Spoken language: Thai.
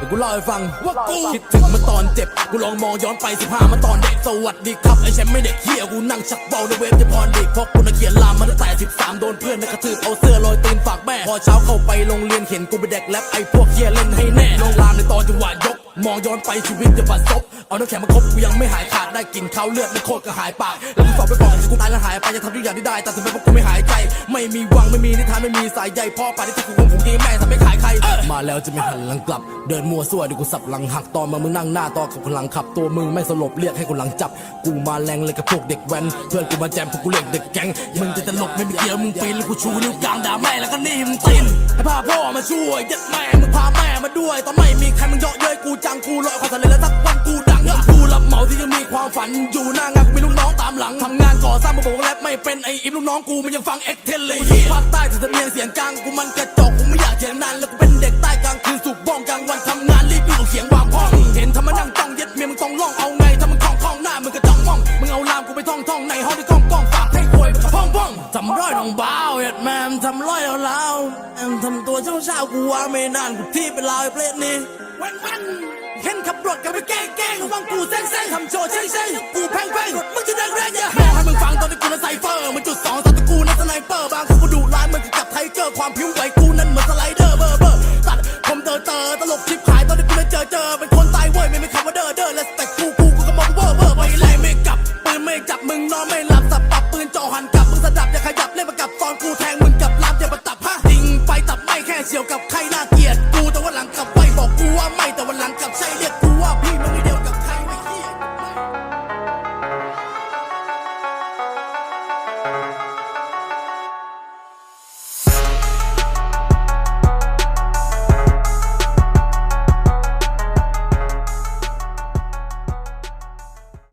ดี๋ยวกูเล่าให้ฟังว่ากูคิดถึงเมื่อตอนเจ็บ กูลองมองย้อนไป15เมื่อตอนเด็กสวัสดีครับไอ้แชมป์ไม่เด็กเฮียกูนั่งชักเบาในเวฟจะพรเด็กเพราะกูน่ะเขียนลามมาตั้งแต่13โดนเพื่อนนะกระทืบเอาเสื้อลอยตีนฝากแม่ พอเช้าเข้าไปโรงเรียนเห็นกูไปเด็กแรปไอ้พวกเฮียเล่นให้แน่ลงลามในตอนจังหวะยก มองย้อนไปชีวิตจะบัดซบเอาน้ำแข็งมาคบกูยังไม่หายขาดได้กลินข้าวเลือดไม่โคตรก็หายปากแล้วกูสอบไปบอกกูตายแล้วหายไปจะทำทุกอย่างที่ได้แต่ถึงแม้ว่ากูไม่หายใจ ไม่มีวังไม่มีนิทานไม่มีสายใยพ่อป่าที่กูคงคงดีแม่ทำไม่ขายใคร มาแล้วจะไม่หันหลังกลับ เดินมัวซั่วเดี๋ยวกูสับหลังหักตอนมามึงนั่งหน้าตอนกับคนหลังขับ ตัวมึงไม่สลบเรียกให้คนหลังจับ กูมาแรงเลยกับพวกเด็กแว้นเพื่อนกูมาแจมพวกกูเรียกเด็กแก๊งมึงจะตลกไม่มีเกี่ยวมึงปีนแล้วกูชูนิ้วกลางด่าแม่แล้วก็นี่มตีนให้พาพ่อมาช่วยยัดแม่มึงพาแม่มาด้วยตอนไม่มีใครมึงเยาะเย้ยกูจังกูลอยความสำเร็จแล้วสักวันกูดังกูรับเหมาที่ยังมีความฝันอยู่หน้างานกูมีลูกน้องตามหลังทำงานก่อสร้างมาบอกว่าแรปไม่เป็นไอ้อิมลูกน้องกูมันยังฟังเอ็กเทนเลยภาคใต้ถึงสำเนียงเสียงกลางกูมันกระจอกกูไม่อยากเถียงนานแล้วกูเป็นเด็กใต้กลางคืนสุกบ้องกลางวันทำงานรีบอยู่เสียงวางพ้องเห็นทำมานั่งจ้องเย็ดเมียมึงต้องล่องเอาไงถ้ามึงคล่องคล่องหน้ามึงก็จ้องมองมึงเอาลามกูไปท่องท่องในห้องที่กล้องกล้องฝากให้ควยพ่องพ่องทำร้อยน้องบ้าวเอ็ดแมมทำร้อยเอาแล้วแอมทำตัวเช้าเช้าๆกูว่าไม่นานกูที่เป็นลาวไอ้เพลงนี้ แวันวันเห็นขับรถกันไปแกล้งแกล้งระวังกูแซงแซงทำโชว์ใช่ใช่กูแพงแพงมึงจะแดงแรงอย่าแม่ให้มึงฟังตอนที่กูนั้นไซเฟอร์มันจุดสองสัตว์กูนั้นสไนเปอร์บางครั้งกูดุร้ายเหมือนกับไทเกอร์ความผิวไหวกูนั้นเหมือนสไลเดอร์เบอร์เบอร์ตัดผมเตอเตอตลกชิบหายตอนที่กูนั้นเจอเจอเป็นคนตายเว้ยไม่มีคำว่าเด้อเด้อและแต่กูกูกูก็มองเวอร์เวอร์ไปไล่ไม่กลับปืนไม่จับมึงนอนไม่หลับสับปับปืนจ่อหันกลับมึงสะดับอย่าขยับเล่นมากับตอนกูแท